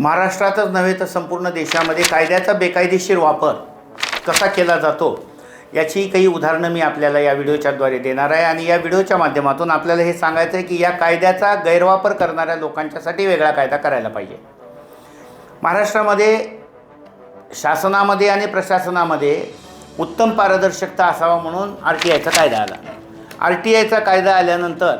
महाराष्ट्रातच नव्हे तर संपूर्ण देशामध्ये कायद्याचा बेकायदेशीर वापर कसा केला जातो याची काही उदाहरणं मी आपल्याला या व्हिडिओच्याद्वारे देणार आहे. आणि या व्हिडिओच्या माध्यमातून आपल्याला हे सांगायचं आहे की या कायद्याचा गैरवापर करणाऱ्या लोकांच्यासाठी वेगळा कायदा करायला पाहिजे. महाराष्ट्रामध्ये शासनामध्ये आणि प्रशासनामध्ये उत्तम पारदर्शकता असावा म्हणून आर टी आयचा कायदा आला. आर टी आयचा कायदा आल्यानंतर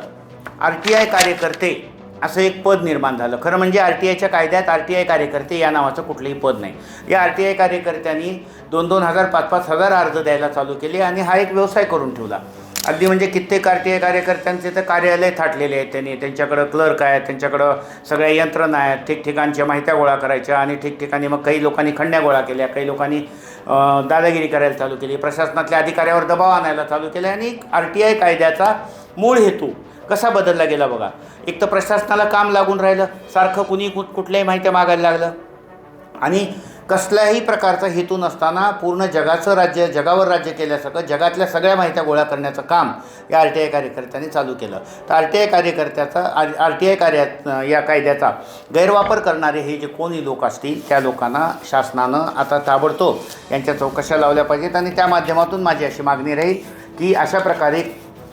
आर टी आय कार्यकर्ते असं एक पद निर्माण झालं. खरं म्हणजे आर टी आयच्या कायद्यात आर टी आय कार्यकर्ते या नावाचं कुठलंही पद नाही. या आर टी आय कार्यकर्त्यांनी दोन दोन हजार पाच पाच हजार अर्ज द्यायला चालू केले आणि हा एक व्यवसाय करून ठेवला. अगदी म्हणजे कित्येक आर टी आय कार्यकर्त्यांचे तर कार्यालय थाटलेले आहेत त्यांनी. त्यांच्याकडं क्लर्क आहेत त्यांच्याकडं सगळ्या यंत्रणा आहेत ठिकठिकाणच्या माहित्या गोळा करायच्या आणि ठिकठिकाणी मग काही लोकांनी खंड्या गोळा केल्या काही लोकांनी दादागिरी करायला चालू केली. प्रशासनातल्या अधिकाऱ्यावर दबाव आणायला चालू केला आणि आर टी आय कायद्याचा मूळ हेतू कसा बदलला गेला बघा? एक तर प्रशासनाला काम लागून राहिलं सारखं कुणी कुठ कुठल्याही माहिती मागायला लागलं. आणि कसल्याही प्रकारचा हेतू नसताना पूर्ण जगाचं राज्य जगावर राज्य केल्यासारखं जगातल्या सगळ्या माहित्या गोळा करण्याचं काम या आर टी आय कार्यकर्त्यांनी चालू केलं. तर आर टी आय कार्यकर्त्याचा आर आर टी आय कार्यात या कायद्याचा गैरवापर करणारे हे जे कोणी लोक असतील त्या लोकांना शासनानं आता ताबडतोब यांच्या चौकशा लावल्या पाहिजेत आणि त्या माध्यमातून माझी अशी मागणी राहील की अशा प्रकारे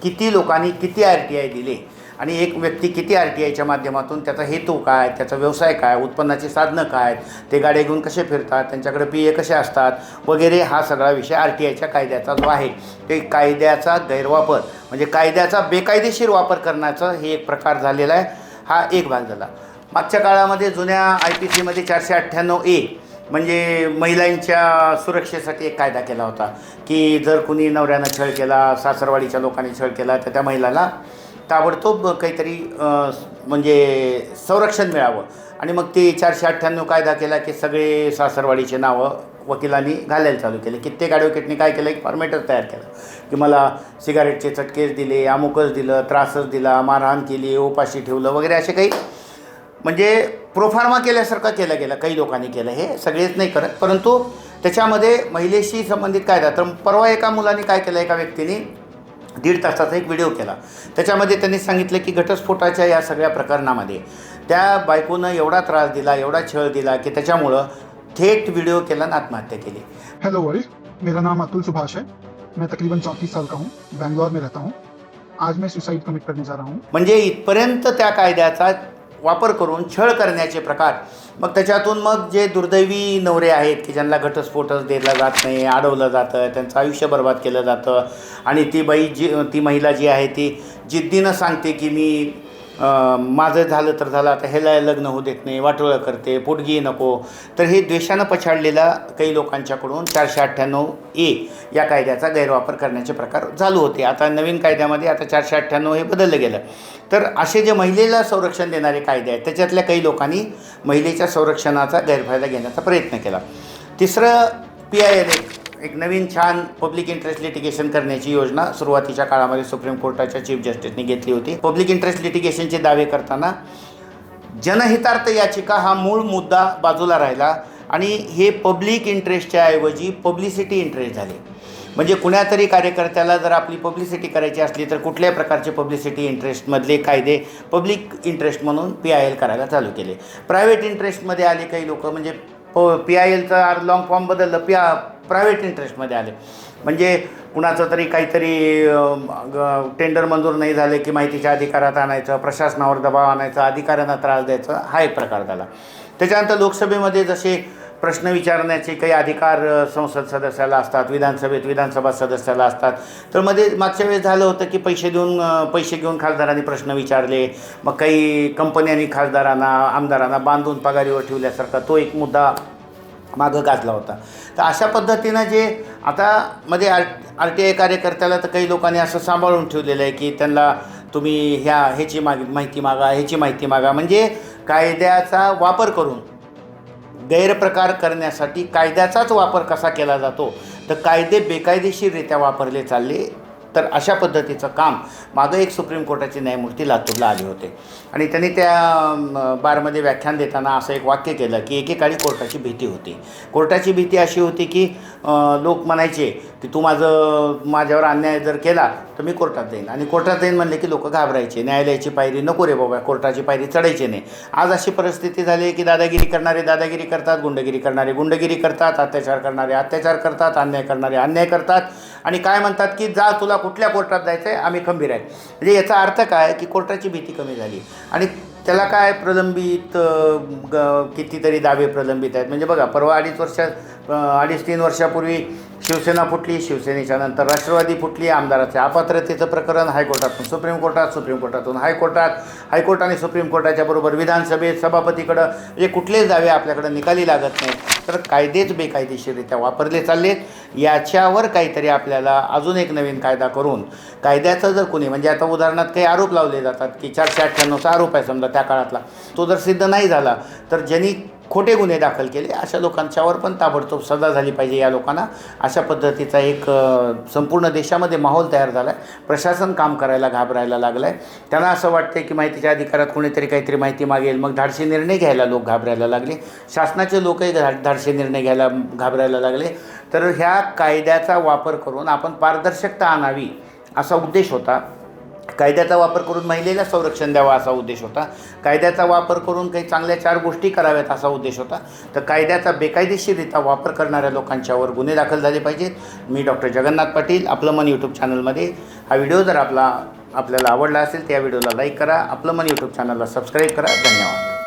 किती लोकांनी किती आर टी आय दिले आणि एक व्यक्ती किती आर टी आयच्या माध्यमातून त्याचा हेतू काय त्याचा व्यवसाय काय उत्पन्नाची साधनं काय ते गाड्या घेऊन कसे फिरतात त्यांच्याकडे पी ए कसे असतात वगैरे हा सगळा विषय आर टी आयच्या कायद्याचा जो आहे ते कायद्याचा गैरवापर म्हणजे कायद्याचा बेकायदेशीर वापर करण्याचा हे एक प्रकार झालेला आहे. हा एक भाग झाला. मागच्या काळामध्ये जुन्या आय पी सीमध्ये चारशे अठ्ठ्याण्णव ए म्हणजे महिलांच्या सुरक्षेसाठी एक कायदा केला होता की जर कुणी नवऱ्यानं छळ केला सासरवाडीच्या लोकांनी छळ केला तर त्या महिलाला ताबडतोब काहीतरी म्हणजे संरक्षण मिळावं. आणि मग ते चारशे अठ्ठ्याण्णव कायदा केला की सगळे सासरवाडीचे नावं वकिलांनी घालायला चालू केले. कित्येक ॲडव्होकेटने काय केलं? एक फॉर्मेटच तयार केलं. की मला सिगारेटचे चटकेच दिले अमुकच दिलं त्रासच दिला मारहाण केली उपाशी ठेवलं वगैरे असे काही म्हणजे प्रोफार्मा केल्यासारखं केलं गेलं काही लोकांनी केलं हे सगळेच नाही करत. परंतु त्याच्यामध्ये महिलेशी संबंधित कायदा तर परवा एका मुलाने काय केलं एका व्यक्तीने दीड तासाचा एक व्हिडिओ केला. त्याच्यामध्ये त्यांनी सांगितलं की घटस्फोटाच्या या सगळ्या प्रकरणामध्ये त्या बायकोनं एवढा त्रास दिला एवढा छळ दिला की त्याच्यामुळं थेट व्हिडिओ केला आणि आत्महत्या केली. हेलो वर्ल्ड मेरा नाम अतुल सुभाष है. मैं तकरीबन चौंतीस साल का हूँ बैंगलोर में रहता हूँ. आज मैं सुसाइड कमिट करने जा रहा हूँ. म्हणजे इथपर्यंत त्या कायद्याचा वापर करून छळ करण्याचे प्रकार. मग त्याच्यातून मग जे दुर्दैवी नवरे आहेत की ज्यांना घटस्फोटच दिला जात नाही अडवलं जातं त्यांचं आयुष्य बर्बाद केलं जातं आणि ती बाई जी ती महिला जी आहे ती जिद्दीनं सांगते की मी माझं झालं तर झालं आता ह्याला लग्न होऊ देत नाही वाटोळं करते पोटगी नको. तर हे द्वेषानं पछाडलेला काही लोकांच्याकडून चारशे अठ्ठ्याण्णव ए या कायद्याचा गैरवापर करण्याचे प्रकार चालू होते. आता नवीन कायद्यामध्ये आता चारशे अठ्ठ्याण्णव हे बदललं गेलं. तर असे जे महिलेला संरक्षण देणारे कायदे आहेत त्याच्यातल्या काही लोकांनी महिलेच्या संरक्षणाचा गैरफायदा घेण्याचा प्रयत्न केला. तिसरं पी आय एल एक एक नवीन छान पब्लिक इंटरेस्ट लिटिगेशन करण्याची योजना सुरुवातीच्या काळामध्ये सुप्रीम कोर्टाच्या चीफ जस्टिसने घेतली होती. पब्लिक इंटरेस्ट लिटिगेशनचे दावे करताना जनहितार्थ याचिका हा मूळ मुद्दा बाजूला राहिला आणि हे पब्लिक इंटरेस्टच्या ऐवजी पब्लिसिटी इंटरेस्ट झाले. म्हणजे कुण्यातरी कार्यकर्त्याला जर आपली पब्लिसिटी करायची असली तर कुठल्याही प्रकारचे पब्लिसिटी इंटरेस्टमधले कायदे पब्लिक इंटरेस्ट म्हणून पी आय एल करायला चालू केले. प्रायव्हेट इंटरेस्टमध्ये आले काही लोक म्हणजे हो पी आय एलचा लाँग फॉर्म बदललं पी आ प्रायव्हेट इंटरेस्टमध्ये आले. म्हणजे कुणाचं तरी काहीतरी टेंडर मंजूर नाही झाले की माहितीच्या अधिकारात आणायचं प्रशासनावर दबाव आणायचा अधिकाऱ्यांना त्रास द्यायचा हा एक प्रकार झाला. त्याच्यानंतर लोकसभेमध्ये जसे प्रश्न विचारण्याचे काही अधिकार संसद सदस्याला असतात विधानसभेत विधानसभा सदस्याला असतात. तर मध्ये मागच्या वेळेस झालं होतं की पैसे देऊन पैसे घेऊन खासदारांनी प्रश्न विचारले. मग काही कंपन्यांनी खासदारांना आमदारांना बांधून पगारीवर ठेवल्यासारखा तो एक मुद्दा मागं गाजला होता. तर अशा पद्धतीनं जे आता मध्ये आर आर टी आय कार्यकर्त्याला तर काही लोकांनी असं सांभाळून ठेवलेलं आहे की त्यांना तुम्ही ह्या ह्याची माग माहिती मागा ह्याची माहिती मागा. म्हणजे कायद्याचा वापर करून गैरप्रकार करण्यासाठी कायद्याचाच वापर कसा केला जातो? तर कायदे बेकायदेशीररित्या वापरले चालले. तर अशा पद्धतीचं काम मागं एक सुप्रीम कोर्टाचे न्यायमूर्ती लातूरला आले होते. आणि त्यांनी त्या बारमध्ये व्याख्यान देताना असं एक वाक्य केलं की एकेकाळी कोर्टाची भीती होती. कोर्टाची भीती अशी होती की लोक म्हणायचे की तू माझं माझ्यावर अन्याय जर केला तर मी कोर्टात जाईन. आणि कोर्टात जाईन म्हणले की लोक घाबरायचे न्यायालयाची पायरी नको रे बाबा कोर्टाची पायरी चढायची नाही. आज अशी परिस्थिती झाली की दादागिरी करणारे दादागिरी करतात गुंडगिरी करणारे गुंडगिरी करतात अत्याचार करणारे अत्याचार करतात अन्याय करणारे अन्याय करतात. आणि काय म्हणतात की जा तुला कुठल्या कोर्टात जायचं आहे आम्ही खंबीर आहे. म्हणजे याचा अर्थ काय की कोर्टाची भीती कमी झाली. आणि त्याला काय प्रलंबित ग- कितीतरी दावे प्रलंबित आहेत. म्हणजे बघा परवा अडीच वर्षात अडीच तीन वर्षापूर्वी शिवसेना फुटली शिवसेनेच्या नंतर राष्ट्रवादी फुटली आमदाराच्या अपात्रतेचं प्रकरण हायकोर्टातून सुप्रीम कोर्टात सुप्रीम कोर्टातून. हायकोर्टात हायकोर्ट आणि सुप्रीम कोर्टाच्या बरोबर विधानसभेत सभापतीकडं म्हणजे कुठलेच दावे आपल्याकडं निकाली लागत नाहीत. तर कायदेच बेकायदेशीररित्या वापरले चाललेत. याच्यावर काहीतरी आपल्याला अजून एक नवीन कायदा करून कायद्याचं जर कोणी म्हणजे आता उदाहरणार्थ काही आरोप लावले जातात की चारशे अठ्ठ्याण्णवचा आरोप आहे समजा त्या काळातला तो जर सिद्ध नाही झाला तर ज्यांनी खोटे गुन्हे दाखल केले. अशा लोकांच्यावर पण ताबडतोब सजा झाली पाहिजे या लोकांना. अशा पद्धतीचा एक संपूर्ण देशामध्ये माहोल तयार झाला आहे प्रशासन काम करायला घाबरायला लागलं आहे त्यांना असं वाटतं की माहितीच्या अधिकारात कोणीतरी काहीतरी माहिती मागेल. मग धाडसी निर्णय घ्यायला लोक घाबरायला लागले. शासनाचे लोकही धा धाडसी निर्णय घ्यायला घाबरायला लागले. तर ह्या कायद्याचा वापर करून आपण पारदर्शकता आणावी असा उद्देश होता. कायद्याचा वापर करून महिलेला संरक्षण द्यावा असा उद्देश होता. कायद्याचा वापर करून काही चांगल्या चार गोष्टी कराव्यात असा उद्देश होता. तर कायद्याचा बेकायदेशीररित्या वापर करणाऱ्या लोकांच्यावर गुन्हे दाखल झाले पाहिजेत. मी डॉक्टर जगन्नाथ पाटील आपलं मन यूट्यूब चॅनलमध्ये हा व्हिडिओ जर आपला आपल्याला आवडला असेल तर या व्हिडिओला लाईक करा. आपलं मन यूट्यूब चॅनलला सबस्क्राईब करा. धन्यवाद.